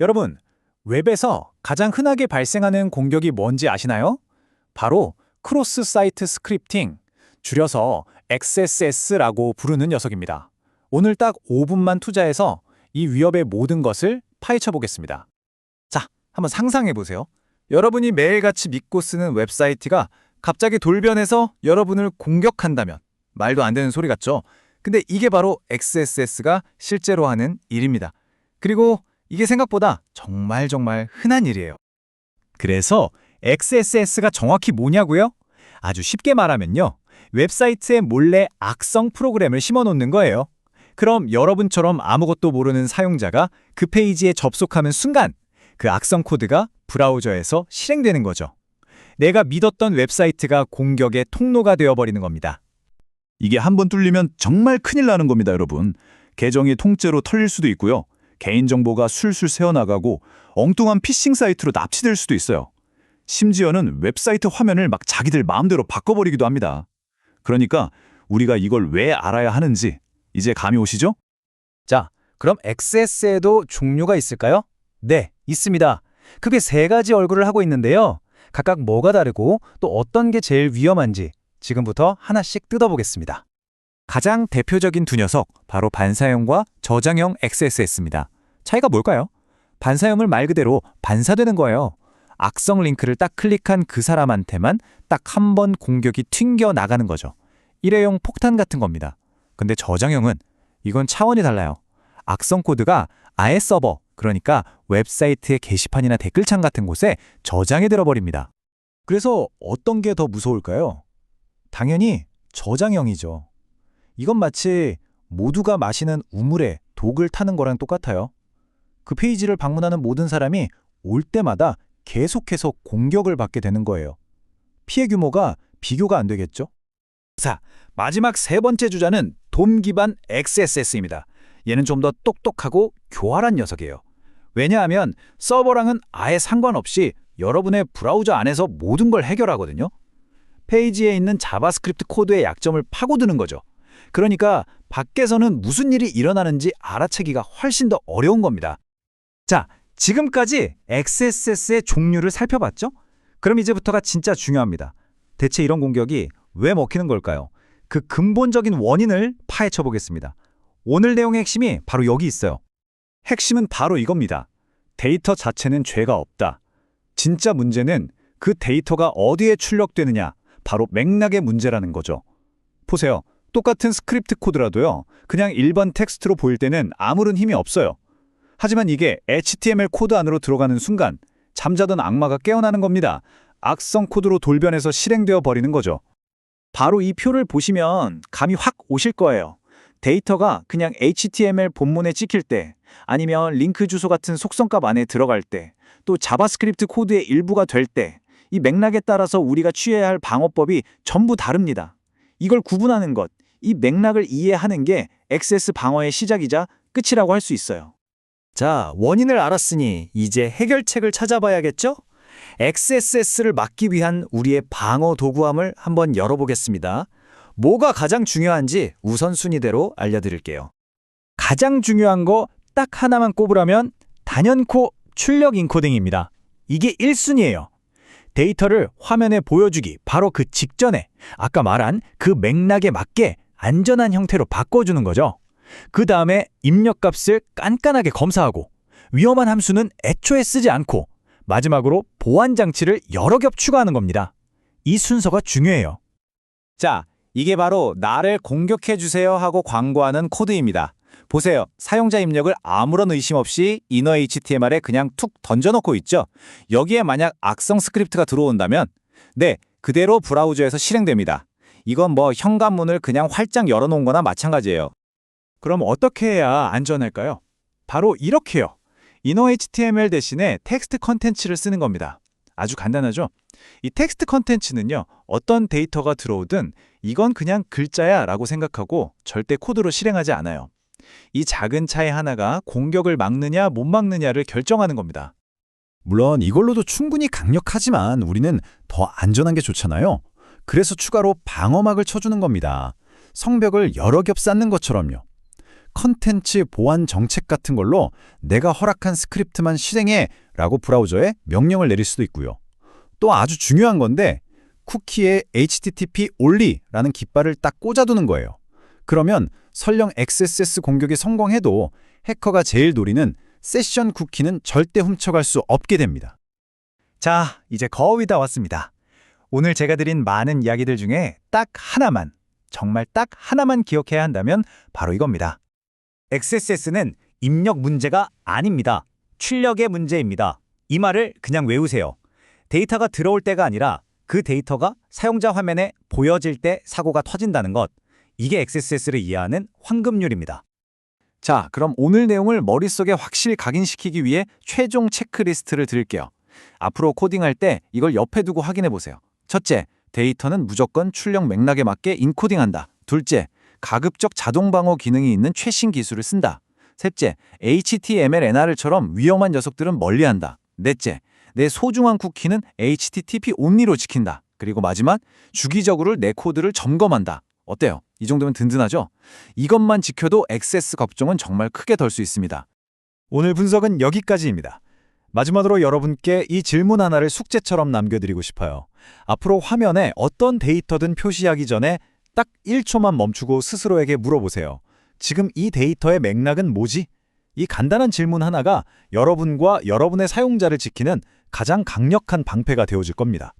여러분, 웹에서 가장 흔하게 발생하는 공격이 뭔지 아시나요? 바로 크로스 사이트 스크립팅, 줄여서 XSS라고 부르는 녀석입니다. 오늘 딱 5분만 투자해서 이 위협의 모든 것을 파헤쳐 보겠습니다. 자, 한번 상상해 보세요. 여러분이 매일같이 믿고 쓰는 웹사이트가 갑자기 돌변해서 여러분을 공격한다면 말도 안 되는 소리 같죠? 근데 이게 바로 XSS가 실제로 하는 일입니다. 그리고 이게 생각보다 정말 정말 흔한 일이에요. 그래서 XSS가 정확히 뭐냐고요? 아주 쉽게 말하면요. 웹사이트에 몰래 악성 프로그램을 심어놓는 거예요. 그럼 여러분처럼 아무것도 모르는 사용자가 그 페이지에 접속하는 순간 그 악성 코드가 브라우저에서 실행되는 거죠. 내가 믿었던 웹사이트가 공격의 통로가 되어버리는 겁니다. 이게 한 번 뚫리면 정말 큰일 나는 겁니다, 여러분. 계정이 통째로 털릴 수도 있고요. 개인정보가 술술 새어나가고 엉뚱한 피싱 사이트로 납치될 수도 있어요. 심지어는 웹사이트 화면을 막 자기들 마음대로 바꿔버리기도 합니다. 그러니까 우리가 이걸 왜 알아야 하는지 이제 감이 오시죠? 자, 그럼 XS에도 종류가 있을까요? 네, 있습니다. 크게 세 가지 얼굴을 하고 있는데요. 각각 뭐가 다르고 또 어떤 게 제일 위험한지 지금부터 하나씩 뜯어보겠습니다. 가장 대표적인 두 녀석, 바로 반사형과 저장형 XSS입니다. 차이가 뭘까요? 반사형을 말 그대로 반사되는 거예요. 악성 링크를 딱 클릭한 그 사람한테만 딱 한 번 공격이 튕겨 나가는 거죠. 일회용 폭탄 같은 겁니다. 근데 저장형은 이건 차원이 달라요. 악성 코드가 아예 서버, 그러니까 웹사이트의 게시판이나 댓글창 같은 곳에 저장이 들어버립니다. 그래서 어떤 게 더 무서울까요? 당연히 저장형이죠. 이건 마치 모두가 마시는 우물에 독을 타는 거랑 똑같아요. 그 페이지를 방문하는 모든 사람이 올 때마다 계속해서 공격을 받게 되는 거예요. 피해 규모가 비교가 안 되겠죠? 자, 마지막 세 번째 주자는 돔 기반 XSS입니다. 얘는 좀 더 똑똑하고 교활한 녀석이에요. 왜냐하면 서버랑은 아예 상관없이 여러분의 브라우저 안에서 모든 걸 해결하거든요. 페이지에 있는 자바스크립트 코드의 약점을 파고드는 거죠. 그러니까 밖에서는 무슨 일이 일어나는지 알아채기가 훨씬 더 어려운 겁니다. 자, 지금까지 XSS의 종류를 살펴봤죠? 그럼 이제부터가 진짜 중요합니다. 대체 이런 공격이 왜 먹히는 걸까요? 그 근본적인 원인을 파헤쳐 보겠습니다. 오늘 내용의 핵심이 바로 여기 있어요. 핵심은 바로 이겁니다. 데이터 자체는 죄가 없다. 진짜 문제는 그 데이터가 어디에 출력되느냐, 바로 맥락의 문제라는 거죠. 보세요. 똑같은 스크립트 코드라도요. 그냥 일반 텍스트로 보일 때는 아무런 힘이 없어요. 하지만 이게 HTML 코드 안으로 들어가는 순간 잠자던 악마가 깨어나는 겁니다. 악성 코드로 돌변해서 실행되어 버리는 거죠. 바로 이 표를 보시면 감이 확 오실 거예요. 데이터가 그냥 HTML 본문에 찍힐 때, 아니면 링크 주소 같은 속성값 안에 들어갈 때, 또 자바스크립트 코드의 일부가 될 때, 이 맥락에 따라서 우리가 취해야 할 방어법이 전부 다릅니다. 이걸 구분하는 것, 이 맥락을 이해하는 게 XS 방어의 시작이자 끝이라고 할 수 있어요. 자, 원인을 알았으니 이제 해결책을 찾아봐야겠죠? XSS를 막기 위한 우리의 방어 도구함을 한번 열어보겠습니다. 뭐가 가장 중요한지 우선순위대로 알려드릴게요. 가장 중요한 거 딱 하나만 꼽으라면 단연코 출력 인코딩입니다. 이게 1순위예요. 데이터를 화면에 보여주기 바로 그 직전에 아까 말한 그 맥락에 맞게 안전한 형태로 바꿔주는 거죠. 그 다음에 입력값을 깐깐하게 검사하고 위험한 함수는 애초에 쓰지 않고 마지막으로 보안 장치를 여러 겹 추가하는 겁니다. 이 순서가 중요해요. 자, 이게 바로 나를 공격해 주세요 하고 광고하는 코드입니다. 보세요. 사용자 입력을 아무런 의심 없이 이너 HTML에 그냥 툭 던져놓고 있죠. 여기에 만약 악성 스크립트가 들어온다면 네, 그대로 브라우저에서 실행됩니다. 이건 뭐 현관문을 그냥 활짝 열어놓은 거나 마찬가지예요. 그럼 어떻게 해야 안전할까요? 바로 이렇게요. 이너 HTML 대신에 텍스트 컨텐츠를 쓰는 겁니다. 아주 간단하죠? 이 텍스트 컨텐츠는요, 어떤 데이터가 들어오든 이건 그냥 글자야 라고 생각하고 절대 코드로 실행하지 않아요. 이 작은 차이 하나가 공격을 막느냐 못 막느냐를 결정하는 겁니다. 물론 이걸로도 충분히 강력하지만 우리는 더 안전한 게 좋잖아요. 그래서 추가로 방어막을 쳐주는 겁니다. 성벽을 여러 겹 쌓는 것처럼요. 컨텐츠 보안 정책 같은 걸로 내가 허락한 스크립트만 실행해 라고 브라우저에 명령을 내릴 수도 있고요. 또 아주 중요한 건데 쿠키에 HTTP only라는 깃발을 딱 꽂아두는 거예요. 그러면 설령 XSS 공격이 성공해도 해커가 제일 노리는 세션 쿠키는 절대 훔쳐갈 수 없게 됩니다. 자, 이제 거의 다 왔습니다. 오늘 제가 드린 많은 이야기들 중에 딱 하나만, 정말 딱 하나만 기억해야 한다면 바로 이겁니다. XSS는 입력 문제가 아닙니다. 출력의 문제입니다. 이 말을 그냥 외우세요. 데이터가 들어올 때가 아니라 그 데이터가 사용자 화면에 보여질 때 사고가 터진다는 것. 이게 XSS를 이해하는 황금률입니다. 자, 그럼 오늘 내용을 머릿속에 확실히 각인시키기 위해 최종 체크리스트를 드릴게요. 앞으로 코딩할 때 이걸 옆에 두고 확인해 보세요. 첫째, 데이터는 무조건 출력 맥락에 맞게 인코딩한다. 둘째, 가급적 자동 방어 기능이 있는 최신 기술을 쓴다. 셋째, HTML, NR처럼 위험한 녀석들은 멀리한다. 넷째, 내 소중한 쿠키는 HTTP only로 지킨다. 그리고 마지막, 주기적으로 내 코드를 점검한다. 어때요? 이 정도면 든든하죠? 이것만 지켜도 액세스 걱정은 정말 크게 덜 수 있습니다. 오늘 분석은 여기까지입니다. 마지막으로 여러분께 이 질문 하나를 숙제처럼 남겨드리고 싶어요. 앞으로 화면에 어떤 데이터든 표시하기 전에 딱 1초만 멈추고 스스로에게 물어보세요. 지금 이 데이터의 맥락은 뭐지? 이 간단한 질문 하나가 여러분과 여러분의 사용자를 지키는 가장 강력한 방패가 되어줄 겁니다.